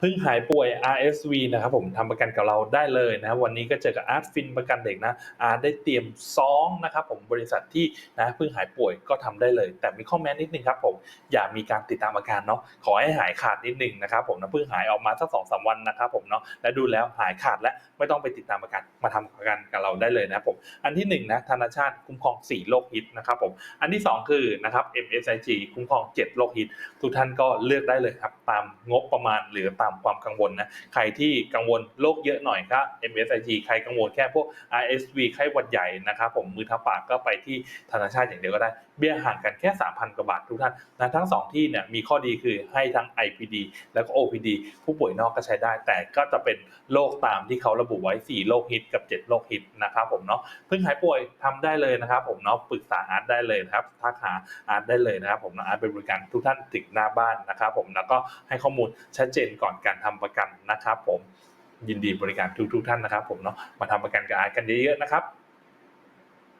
เพิ่งหายป่วย RSV นะครับผมทำประกันกับเราได้เลยนะครับวันนี้ก็เจอกับอาร์ตฟินประกันเด็กนะอาร์ตได้เตรียมซองนะครับผมบริษัทที่นะเพิ่งหายป่วยก็ทำได้เลย แต่มีข้อแม้นิดนึงครับผมอย่ามีการติดตามอาการเนาะขอให้หายขาดนิดนึงนะครับผมนะเพิ่งหายออกมาสักสองสามวันนะครับผมเนาะและดูแล้วหายขาดและไม่ต้องไปติดตามอาการมาทำประกันกับเราได้เลยนะครับผมอันที่หนึ่งนะธนาชาติคุ้มครองสี่โรคฮิตนะครับผมอันที่สองคือนะครับ MSIG คุ้มครองเจ็ดโรคฮิต ทุกท่านก็เลือกได้เลยครับตามงบประมาณหรือตามความกังวลนะใครที่กังวลโรคเยอะหน่อยก็ MSIG ใครกังวลแค่พวก RSV ไข้หวัดใหญ่นะครับผมมือท้าปากก็ไปที่ธนาชาติอย่างเดียวก็ได้ เบี้ยห่างกันแค่ 3,000 กว่าบาททุกท่านนะทั้ง 2 ที่เนี่ยมีข้อดีคือให้ทั้ง IPD แล้วก็ OPD ผู้ป่วยนอกก็ใช้ได้ แต่ก็จะเป็นโรคตามที่เขาระบุไว้ 4 โรคฮิตกับ 7 โรคฮิตนะครับผมเนาะเพิ่งหายป่วยทำได้เลยนะครับผมเนาะปรึกษาอาร์ตได้เลยนะครับทักหาอาร์ตได้เลยนะครับผมนะอาร์ตเป็นบริการทุกท่านถึงหน้าบ้านนะครับผมแล้วก็ให้ข้อมูลชัดเจนก่อนการทำประกันนะครับ ผมยินดีบริการทุกๆ ท่านนะครับ ผมเนาะมาทำประกันกับอาร์ตกันเยอะๆนะครับ